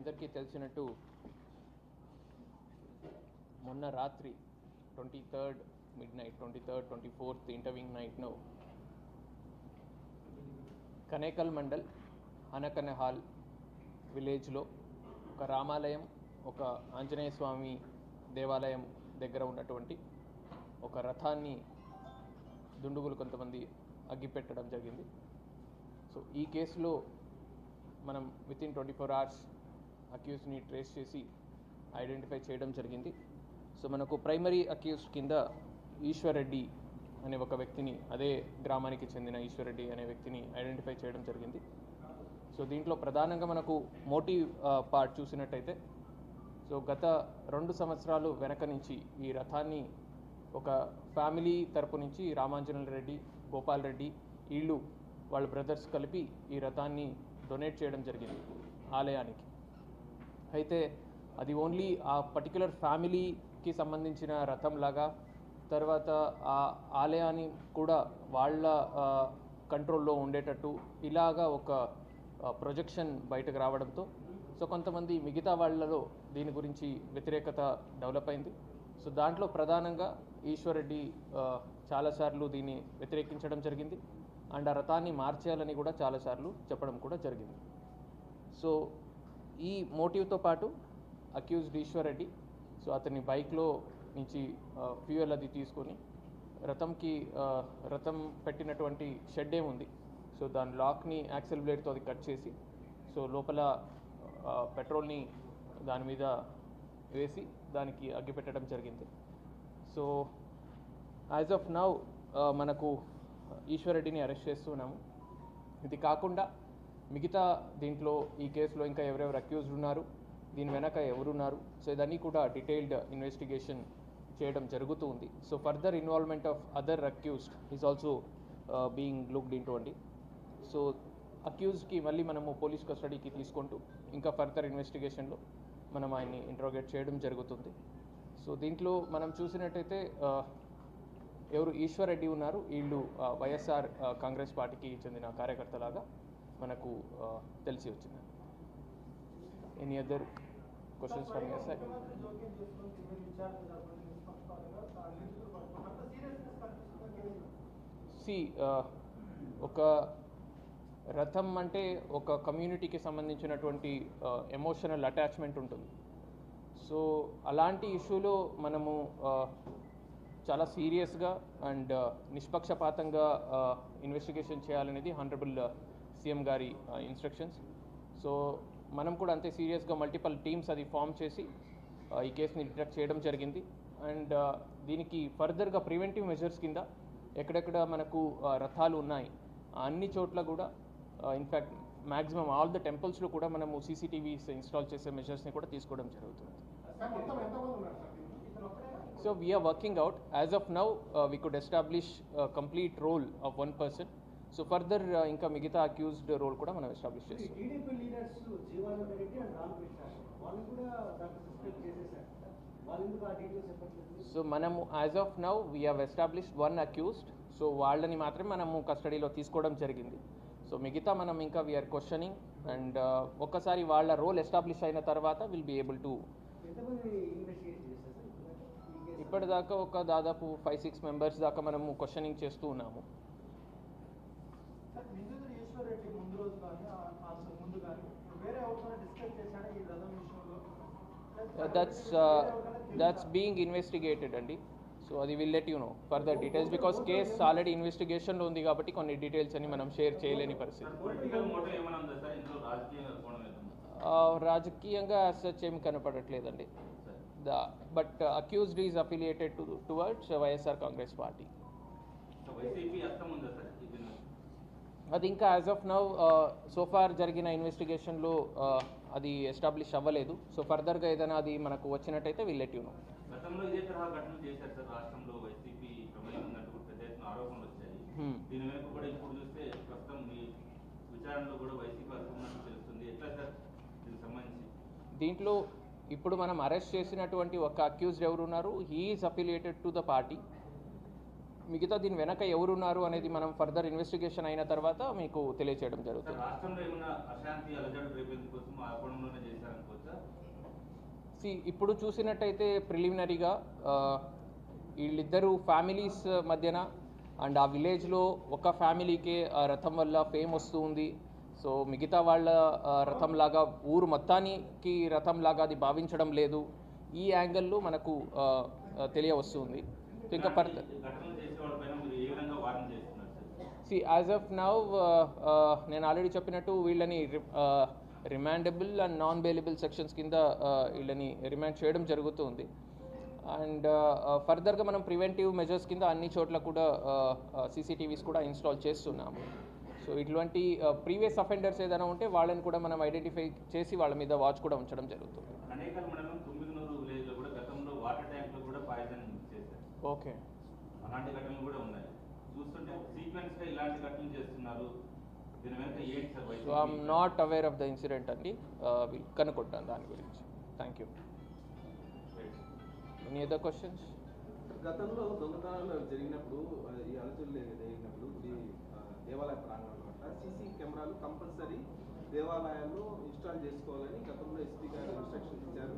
అందరికీ తెలిసినట్టు మొన్న రాత్రి twenty third midnight twenty third twenty fourth intervening నైట్ను Kanekal mandal Hanakanahal విలేజ్లో ఒక రామాలయం ఒక ఆంజనేయ స్వామి దేవాలయం దగ్గర ఉన్నటువంటి ఒక రథాన్ని దుండుగులు కొంతమంది అగ్గిపెట్టడం జరిగింది. సో ఈ కేసులో మనం వితిన్ ట్వంటీ ఫోర్ అవర్స్ అక్యూస్ని ట్రేస్ చేసి ఐడెంటిఫై చేయడం జరిగింది. సో మనకు ప్రైమరీ అక్యూస్ కింద ఈశ్వర్రెడ్డి అనే ఒక వ్యక్తిని అదే గ్రామానికి చెందిన ఈశ్వర్ రెడ్డి అనే వ్యక్తిని ఐడెంటిఫై చేయడం జరిగింది. సో దీంట్లో ప్రధానంగా మనకు మోటివ్ పార్ట్ చూసినట్టయితే సో గత రెండు సంవత్సరాలు వెనక నుంచి ఈ రథాన్ని ఒక ఫ్యామిలీ తరపు నుంచి రామాంజనల్ రెడ్డి గోపాల్ రెడ్డి వీళ్ళు వాళ్ళ బ్రదర్స్ కలిపి ఈ రథాన్ని డొనేట్ చేయడం జరిగింది ఆలయానికి. అయితే అది ఓన్లీ ఆ పర్టికులర్ ఫ్యామిలీకి సంబంధించిన రథం లాగా తర్వాత ఆ ఆలయాన్ని కూడా వాళ్ళ కంట్రోల్లో ఉండేటట్టు ఇలాగా ఒక ప్రొజెక్షన్ బయటకు రావడంతో సో కొంతమంది మిగతా వాళ్ళలో దీని గురించి వ్యతిరేకత డెవలప్ అయింది. సో దాంట్లో ప్రధానంగా ఈశ్వరెడ్డి చాలాసార్లు దీన్ని వ్యతిరేకించడం జరిగింది. అండ్ ఆ రథాన్ని మార్చేయాలని కూడా చాలాసార్లు చెప్పడం కూడా జరిగింది. సో ఈ మోటివ్తో పాటు అక్యూజ్డ్ ఈశ్వర్ రెడ్డి సో అతని బైక్లో నుంచి ఫ్యూయల్ అది తీసుకొని రథంకి రథం పెట్టినటువంటి షెడ్ ఏముంది సో దాని లాక్ని యాక్సెల్ బ్లేడ్తో అది కట్ చేసి సో లోపల పెట్రోల్ని దాని మీద వేసి దానికి అగ్గి పెట్టడం జరిగింది. సో యాజ్ ఆఫ్ నౌ మనకు ఈశ్వర్ రెడ్డిని అరెస్ట్ చేస్తున్నాము. ఇది కాకుండా మిగతా దీంట్లో ఈ కేసులో ఇంకా ఎవరెవరు అక్యూజ్డ్ ఉన్నారు దీని వెనక ఎవరున్నారు? సో ఇదన్నీ కూడా డీటెయిల్డ్ ఇన్వెస్టిగేషన్ చేయడం జరుగుతూ ఉంది. So further involvement of other accused is also being looked into అండి సో అక్యూజ్కి మళ్ళీ మనము పోలీస్ కస్టడీకి తీసుకుంటూ ఇంకా ఫర్దర్ ఇన్వెస్టిగేషన్లో మనం ఆయన్ని ఇంట్రోగేట్ చేయడం జరుగుతుంది. సో దీంట్లో మనం చూసినట్టయితే uh, ఎవరు ఈశ్వర్ రెడ్డి ఉన్నారు. వీళ్ళు uh, వైఎస్ఆర్ uh, కాంగ్రెస్ పార్టీకి చెందిన కార్యకర్తలాగా. మనకు తెలిసి వచ్చింది. Any other questions from your side C ఒక రథం అంటే ఒక కమ్యూనిటీకి సంబంధించినటువంటి ఎమోషనల్ అటాచ్మెంట్ ఉంటుంది. సో అలాంటి ఇష్యూలో మనము చాలా సీరియస్గా అండ్ నిష్పక్షపాతంగా ఇన్వెస్టిగేషన్ చేయాలనేది హండ్రబుల్ సీఎం గారి ఇన్స్ట్రక్షన్స్ సో మనం కూడా అంతే సీరియస్గా మల్టిపల్ టీమ్స్ అది ఫామ్ చేసి ఈ కేసుని డిటెక్ట్ చేయడం జరిగింది. అండ్ దీనికి ఫర్దర్గా ప్రివెంటివ్ మెజర్స్ కింద ఎక్కడెక్కడ మనకు రథాలు ఉన్నాయి ఆ అన్ని చోట్ల కూడా in fact maximum all the టెంపుల్స్లో కూడా మనము సీసీటీవీస్ ఇన్స్టాల్ చేసే మెజర్స్ని కూడా తీసుకోవడం జరుగుతుంది. So we are working out as of now we could establish complete role of one person so further ఇంకా మిగతా అక్యూజ్డ్ రోల్ కూడా మనం ఎస్టాబ్లిష్ చేస్తాం. సో మనము as of now we have established one accused so వాళ్ళని మాత్రమే మనము కస్టడీలో తీసుకోవడం జరిగింది. సో మిగతా మనం ఇంకా వీఆర్ క్వశ్చనింగ్ అండ్ ఒక్కసారి వాళ్ళ రోల్ ఎస్టాబ్లిష్ అయిన తర్వాత విల్ బీ ఏబుల్ టు ఇప్పటిదాకా ఒక దాదాపు ఫైవ్ సిక్స్ మెంబర్స్ దాకా మనము క్వశ్చనింగ్ చేస్తూ ఉన్నాము సార్ నిందితుడు ఈశ్వర్ రెడ్డి ముందు రోజు కానీ ఆ- ఆ అసలు ముందు కానీ. వేరే ఎవరితో డిస్కస్ చేశాడా ఈ రథం విషయంలో? దట్స్ దట్స్ బీయింగ్ ఇన్వెస్టిగేటెడ్ అండి. సో అది will let you know further details because case already ఇన్వెస్టిగేషన్లో ఉంది కాబట్టి కొన్ని డీటెయిల్స్ అని మనం షేర్ చేయలేని పరిస్థితి. రాజకీయంగా సచ్ ఏమి కనపడట్లేదండి. The but accused is affiliated to towards YSR Congress party so YCP అర్థం ఉందా సార్ ఇది అది ఇంకా యాజ్ ఆఫ్ నౌ సోఫార్ జరిగిన ఇన్వెస్టిగేషన్లో అది ఎస్టాబ్లిష్ అవ్వలేదు. సో ఫర్దర్గా ఏదైనా అది మనకు వచ్చినట్టయితే విల్ లెట్ యూ నో గతంలో ఇదే తరహా ఘటనలు చేశారు సార్ రాష్ట్రంలో వైసీపీ ప్రమేయం ఉన్నట్టు కూడా పెద్ద ఎత్తున ఆరోపణలు వచ్చాయి. దీని వెనుక కూడా ఇప్పుడు చూస్తే ప్రస్తుతం మీ విచారణలో కూడా వైసీపీ అర్థం ఉన్నట్టు తెలుస్తుంది. ఎట్లా సార్ దీనికి సంబంధించి? దీంట్లో ఇప్పుడు మనం అరెస్ట్ చేసినటువంటి ఒక అక్యూజ్డ్ ఎవరు ఉన్నారు? He is affiliated to the party మిగతా దీని వెనక ఎవరున్నారు అనేది మనం ఫర్దర్ ఇన్వెస్టిగేషన్ అయిన తర్వాత మీకు తెలియచేయడం జరుగుతుంది. సి ఇప్పుడు చూసినట్టయితే ప్రిలిమినరీగా వీళ్ళిద్దరు ఫ్యామిలీస్ మధ్యన అండ్ ఆ విలేజ్లో ఒక ఫ్యామిలీకే ఆ రథం వల్ల ఫేమ్ వస్తూ ఉంది. సో మిగతా వాళ్ళ ఆ, రథం లాగా ఊరు మొత్తానికి రథం లాగా అది భావించడం లేదు. ఈ యాంగిల్లో మనకు తెలియవస్తుంది ఇంకా ఫర్ ఇలాంటి ఘటనలు చేసే వాళ్ళపైన మీరు ఏ విధంగా వార్న్ చేస్తున్నారు sir? See as of now నేను ఆల్రెడీ చెప్పినట్టు వీళ్ళని remandable and non bailable sections కింద uh, వీళ్ళని రిమాండ్ చేయడం జరుగుతుంది అండ్ ఫర్దర్గా మనం ప్రివెంటివ్ మెజర్స్ కింద అన్ని చోట్ల కూడా సీసీటీవీస్ కూడా ఇన్స్టాల్ చేస్తున్నాము. సో ఇటువంటి ప్రీవియస్ అఫెండర్స్ ఏదైనా ఉంటే వాళ్ళని కూడా మనం ఐడెంటిఫై చేసి వాళ్ళ మీద వాచ్ కూడా ఉంచడం జరుగుతుంది. అనేకల్ మండలం తొమ్మిదినూరు విలేజ్లో కూడా గతంలో వాటర్ కూడా పాయిజన్ ఓకే. అలాంటి ఘటనలు కూడా ఉన్నాయి. చూస్తుంటే సీక్వెన్స్గా ఇలాంటి ఘటనలు చేస్తున్నారు. దీని వెనక ఏంటి sir so I'm not aware of the incident అండి. Uh, కనుక్కుంటాను దాని గురించి. Thank you any other questions గతంలో దొంగతనాలు జరిగినప్పుడు ఈ అలచలు జరిగినప్పుడు ఈ ఆ, దేవాలయ ప్రాంగణంలో అట్లా సీసీ కెమెరాలు కంపల్సరీ దేవాలయాల్లో ఇన్స్టాల్ చేసుకోవాలని గతంలో ఎస్పీ గారు ఇన్స్ట్రక్షన్ ఇచ్చారు.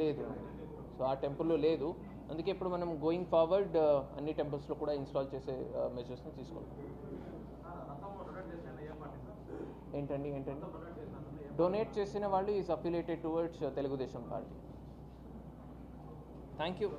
లేదు. సో ఆ టెంపుల్లో లేదు. అందుకే ఇప్పుడు మనం గోయింగ్ ఫార్వర్డ్ అన్ని టెంపుల్స్లో కూడా ఇన్స్టాల్ చేసే మెజర్స్ని తీసుకోవాలి. ఏంటండి ఏంటండి? డొనేట్ చేసిన వాళ్ళు is affiliated towards Telugu Desam party. Thank you